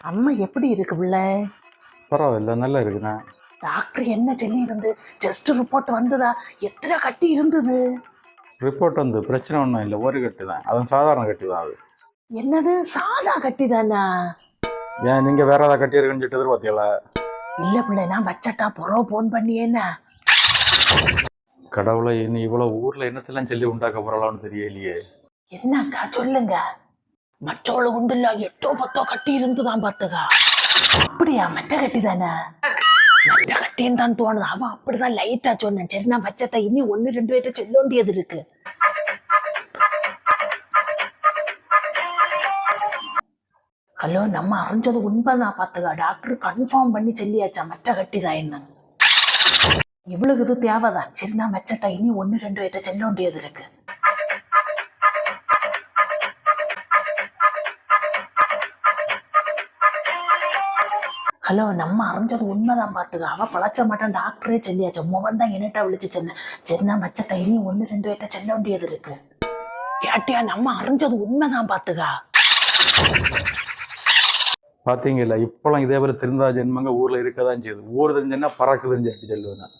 அம்மா எப்படி இருக்கு பிள்ளை பரவாயில்ல நல்லா இருக்குண்ணே. டாக்டர் என்ன சொல்லி இருந்து ஜஸ்ட் ரிப்போர்ட் வந்ததா? எத்தனை கட்டி இருந்தது? ரிப்போர்ட் வந்து பிரச்சனை ஒன்றும் இல்லை ஒரு கட்டு தான். அது சாதாரண கட்டு தான் அது. என்னது? சாதா கட்டி தானா? ஏன் நீங்கள் வேற ஏதாவது கட்டியிருக்குன்னு சொல்லிட்டு எதிர்பார்த்தீங்களா? இல்ல பிள்ளை நான் வச்சட்டா புறவு போன் பண்ணியேன்னா? கடவுளை இனி இவ்வளோ ஊரில் என்னத்தெல்லாம் சொல்லி உண்டாக்க போகிறாளான்னு தெரியலையே. என்னக்கா சொல்லுங்க? மற்றவளு உண்டுல எட்டோ பத்தோ கட்டி இருந்துதான் பாத்துக்கா அப்படியா? மச்ச கட்டி தானே? மச்ச கட்டின்னு தான் தோணுது. அவன் அப்படிதான் லைட்டா சொன்னேன். சரி நான் வச்சட்டா இனி ஒன்னு ரெண்டு பேர்ட்ட செல்ல வேண்டியது இருக்கு. ஹலோ நம்ம அறிஞ்சது உண்மைதான் பாத்துக்கா டாக்டர் கன்ஃபார்ம் பண்ணி சொல்லியாச்சா? மச்ச கட்டி தான் என்ன? இவளுக்கு இது தேவைதான். சரி நான் வச்சட்டா இனி ஒன்னு ரெண்டு பேர்ட்ட செல்ல வேண்டியது இருக்கு. ஹலோ நம்ம அரைஞ்சது உண்மைதான் பார்த்துக்க அவள் பழச்ச மாட்டான் டாக்டரே சொல்லியாச்சு. முகம் தான் என்னட்டா விழிச்சு சொன்னேன் சரி நான் வச்ச டைனி ஒன்று ரெண்டு பேர்ட்ட செல்ல வேண்டியது இருக்கு. கேட்டியா நம்ம அரைஞ்சது உண்மைதான் பார்த்துக்கா பார்த்தீங்களா இப்போலாம் இதே போல திருந்தா ஜென்மங்க ஊரில் இருக்க தான் செய்யுது. ஊர் தெரிஞ்சேன்னா பறக்குதுன்னு தெரிஞ்சு சொல்லுவேன் நான்.